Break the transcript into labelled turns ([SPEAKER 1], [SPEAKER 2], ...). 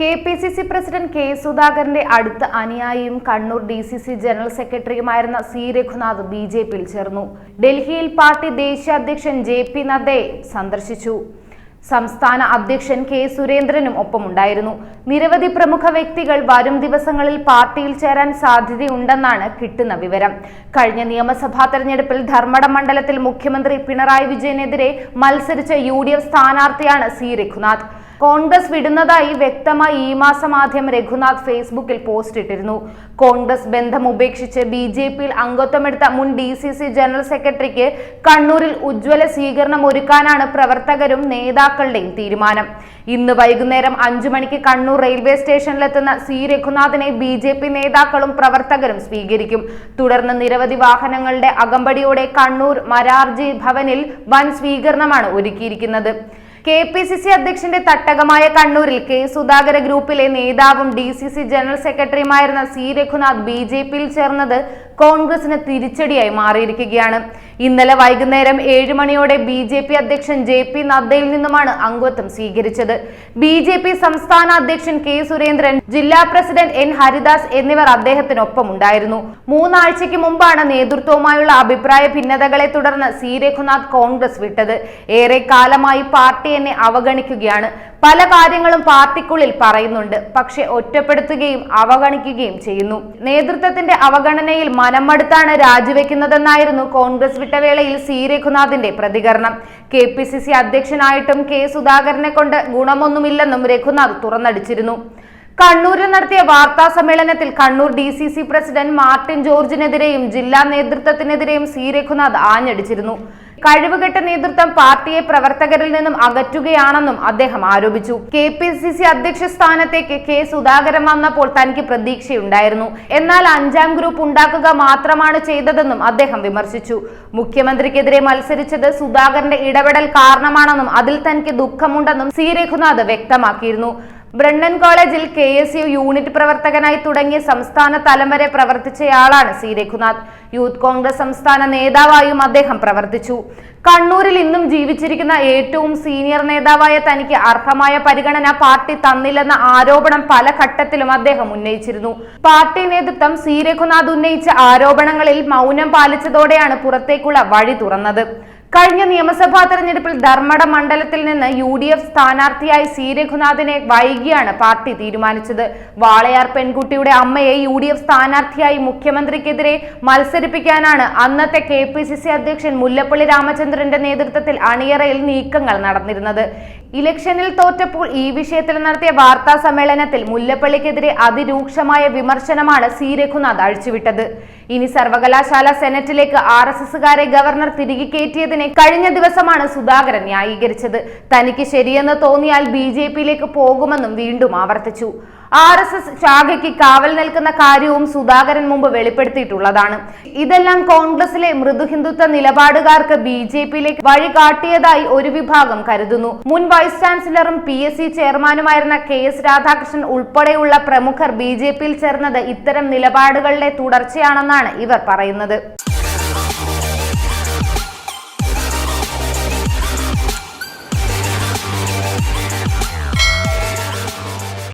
[SPEAKER 1] K P C C president K സുധാകരന്റെ അടുത്ത അനുയായിയും Kannur D C C general സെക്രട്ടറിയുമായിരുന്ന C Raghunath B J പിയിൽ ചേർന്നു. ഡൽഹിയിൽ പാർട്ടി ദേശീയ അധ്യക്ഷൻ ജെ പി നദ്ദയെ സന്ദർശിച്ചു. സംസ്ഥാന അധ്യക്ഷൻ കെ സുരേന്ദ്രനും ഒപ്പമുണ്ടായിരുന്നു. നിരവധി പ്രമുഖ വ്യക്തികൾ വരും ദിവസങ്ങളിൽ പാർട്ടിയിൽ ചേരാൻ സാധ്യതയുണ്ടെന്നാണ് കിട്ടുന്ന വിവരം. കഴിഞ്ഞ നിയമസഭാ തെരഞ്ഞെടുപ്പിൽ ധർമ്മടം മണ്ഡലത്തിൽ മുഖ്യമന്ത്രി പിണറായി വിജയനെതിരെ മത്സരിച്ച യു സ്ഥാനാർത്ഥിയാണ് സി രഘുനാഥ്. കോൺഗ്രസ് വിടുന്നതായി വ്യക്തമായി ഈ മാസം ആദ്യം രഘുനാഥ് ഫേസ്ബുക്കിൽ പോസ്റ്റ് ഇട്ടിരുന്നു. കോൺഗ്രസ് ബന്ധം ഉപേക്ഷിച്ച് ബി ജെ പിയിൽ അംഗത്വമെടുത്ത മുൻ ഡി സി സി ജനറൽ സെക്രട്ടറിക്ക് കണ്ണൂരിൽ ഉജ്ജ്വല സ്വീകരണം ഒരുക്കാനാണ് പ്രവർത്തകരും നേതാക്കളുടെയും തീരുമാനം. ഇന്ന് വൈകുന്നേരം അഞ്ചു മണിക്ക് കണ്ണൂർ റെയിൽവേ സ്റ്റേഷനിലെത്തുന്ന സി. രഘുനാഥിനെ ബി. ജെ. പി നേതാക്കളും പ്രവർത്തകരും സ്വീകരിക്കും. തുടർന്ന് നിരവധി വാഹനങ്ങളുടെ അകമ്പടിയോടെ കണ്ണൂർ മരാർജി ഭവനിൽ വൻ സ്വീകരണമാണ് ഒരുക്കിയിരിക്കുന്നത്. കെ പി സി സി അധ്യക്ഷന്റെ തട്ടകമായ കണ്ണൂരിൽ കെ സുധാകര ഗ്രൂപ്പിലെ നേതാവും ഡി സി സി ജനറൽ സെക്രട്ടറിയുമായിരുന്ന സി രഘുനാഥ് ബി ജെ പിയിൽ ചേർന്നത് കോൺഗ്രസിന് തിരിച്ചടിയായി മാറിയിരിക്കുകയാണ്. ഇന്നലെ വൈകുന്നേരം ഏഴ് മണിയോടെ ബി ജെ പി അധ്യക്ഷൻ ജെ പി നദ്ദയിൽ നിന്നുമാണ് അംഗത്വം സ്വീകരിച്ചത്. ബി ജെ പി സംസ്ഥാന അധ്യക്ഷൻ കെ സുരേന്ദ്രൻ ജില്ലാ പ്രസിഡന്റ് എൻ ഹരിദാസ് എന്നിവർ അദ്ദേഹത്തിനൊപ്പം ഉണ്ടായിരുന്നു മൂന്നാഴ്ചയ്ക്ക് മുമ്പാണ് നേതൃത്വവുമായുള്ള അഭിപ്രായ ഭിന്നതകളെ തുടർന്ന് സി രഘുനാഥ് കോൺഗ്രസ് വിട്ടത്. ഏറെ കാലമായി പാർട്ടി എന്നെ അവഗണിക്കുകയാണ്. പല കാര്യങ്ങളും പാർട്ടിക്കുള്ളിൽ പറയുന്നുണ്ട്. പക്ഷെ ഒറ്റപ്പെടുത്തുകയും അവഗണിക്കുകയും ചെയ്യുന്നു. നേതൃത്വത്തിന്റെ അവഗണനയിൽ മനമടുത്താണ് രാജിവെക്കുന്നതെന്നായിരുന്നു കോൺഗ്രസ് വിട്ടവേളയിൽ സി. രഘുനാഥിന്റെ പ്രതികരണം. കെ. പി. സി. സി. അധ്യക്ഷനായിട്ടും കെ. സുധാകരനെ കൊണ്ട് ഗുണമൊന്നുമില്ലെന്നും രഘുനാഥ് തുറന്നടിച്ചിരുന്നു. കണ്ണൂരിൽ നടത്തിയ വാർത്താ സമ്മേളനത്തിൽ Kannur D C C president Martin ജോർജിനെതിരെയും ജില്ലാ നേതൃത്വത്തിനെതിരെയും സി രഘുനാഥ് ആഞ്ഞടിച്ചിരുന്നു. കഴിവുകെട്ട നേതൃത്വം പാർട്ടിയെ പ്രവർത്തകരിൽ നിന്നും അകറ്റുകയാണെന്നും അദ്ദേഹം ആരോപിച്ചു. കെ പി സി സി അധ്യക്ഷ സ്ഥാനത്തേക്ക് കെ സുധാകരൻ വന്നപ്പോൾ തനിക്ക് പ്രതീക്ഷയുണ്ടായിരുന്നു. എന്നാൽ അഞ്ചാം ഗ്രൂപ്പ് ഉണ്ടാക്കുക മാത്രമാണ് ചെയ്തതെന്നും അദ്ദേഹം വിമർശിച്ചു. മുഖ്യമന്ത്രിക്കെതിരെ മത്സരിച്ചത് സുധാകരന്റെ ഇടപെടൽ കാരണമാണെന്നും അതിൽ തനിക്ക് ദുഃഖമുണ്ടെന്നും സി രഘുനാഥ് വ്യക്തമാക്കിയിരുന്നു. ബ്രണ്ണൻ കോളേജിൽ കെ എസ് യു യൂണിറ്റ് പ്രവർത്തകനായി തുടങ്ങിയ സംസ്ഥാന തലം വരെ പ്രവർത്തിച്ചയാളാണ് സി. രഘുനാഥ്. യൂത്ത് കോൺഗ്രസ് സംസ്ഥാന നേതാവായും അദ്ദേഹം പ്രവർത്തിച്ചു. കണ്ണൂരിൽ ഇന്നും ജീവിച്ചിരിക്കുന്ന ഏറ്റവും സീനിയർ നേതാവായ തനിക്ക് അർഹമായ പരിഗണന പാർട്ടി തന്നില്ലെന്ന ആരോപണം പല ഘട്ടത്തിലും അദ്ദേഹം ഉന്നയിച്ചിരുന്നു. പാർട്ടി നേതൃത്വം സി. രഘുനാഥ് ഉന്നയിച്ച ആരോപണങ്ങളിൽ മൗനം പാലിച്ചതോടെയാണ് പുറത്തേക്കുള്ള വഴി തുറന്നത്. കഴിഞ്ഞ നിയമസഭാ തെരഞ്ഞെടുപ്പിൽ ധർമ്മട മണ്ഡലത്തിൽ നിന്ന് യു ഡി എഫ് സ്ഥാനാർത്ഥിയായി സി രഘുനാഥിനെ വൈകിയാണ് പാർട്ടി തീരുമാനിച്ചത്. വാളയാർ പെൺകുട്ടിയുടെ അമ്മയെ യു ഡി എഫ് സ്ഥാനാർത്ഥിയായി മുഖ്യമന്ത്രിക്കെതിരെ മത്സരിപ്പിക്കാനാണ് അന്നത്തെ കെ പി സി സി അധ്യക്ഷൻ മുല്ലപ്പള്ളി രാമചന്ദ്രന്റെ നേതൃത്വത്തിൽ അണിയറയിൽ നീക്കങ്ങൾ നടന്നിരുന്നത്. ഇലക്ഷനിൽ തോറ്റപ്പോൾ ഈ വിഷയത്തിൽ നടത്തിയ വാർത്താ സമ്മേളനത്തിൽ മുല്ലപ്പള്ളിക്കെതിരെ അതിരൂക്ഷമായ വിമർശനമാണ് സി. രഘുനാഥ് അഴിച്ചുവിട്ടത്. ഇനി സർവകലാശാല സെനറ്റിലേക്ക് ആർ എസ് എസുകാരെ ഗവർണർ തിരികെ കയറ്റിയതിനെ കഴിഞ്ഞ ദിവസമാണ് സുധാകരൻ ന്യായീകരിച്ചത്. തനിക്ക് ശരിയെന്ന് തോന്നിയാൽ ബി ജെ പിയിലേക്ക് പോകുമെന്നും വീണ്ടും ആവർത്തിച്ചു. ആർ എസ് എസ് ശാഖയ്ക്ക് കാവൽ നിൽക്കുന്ന കാര്യവും സുധാകരൻ മുമ്പ് വെളിപ്പെടുത്തിയിട്ടുള്ളതാണ്. ഇതെല്ലാം കോൺഗ്രസിലെ മൃദുഹിന്ദുത്വ നിലപാടുകാർക്ക് ബി ജെ പിയിലേക്ക് വഴി കാട്ടിയതായി ഒരു വിഭാഗം കരുതുന്നു. മുൻ വൈസ് ചാൻസലറും പി എസ് സി ചെയർമാനുമായിരുന്ന കെ എസ് രാധാകൃഷ്ണൻ ഉൾപ്പെടെയുള്ള പ്രമുഖർ ബി ജെ പിയിൽ ചേർന്നത് ഇത്തരം നിലപാടുകളുടെ തുടർച്ചയാണെന്നാണ് ഇവർ പറയുന്നത്.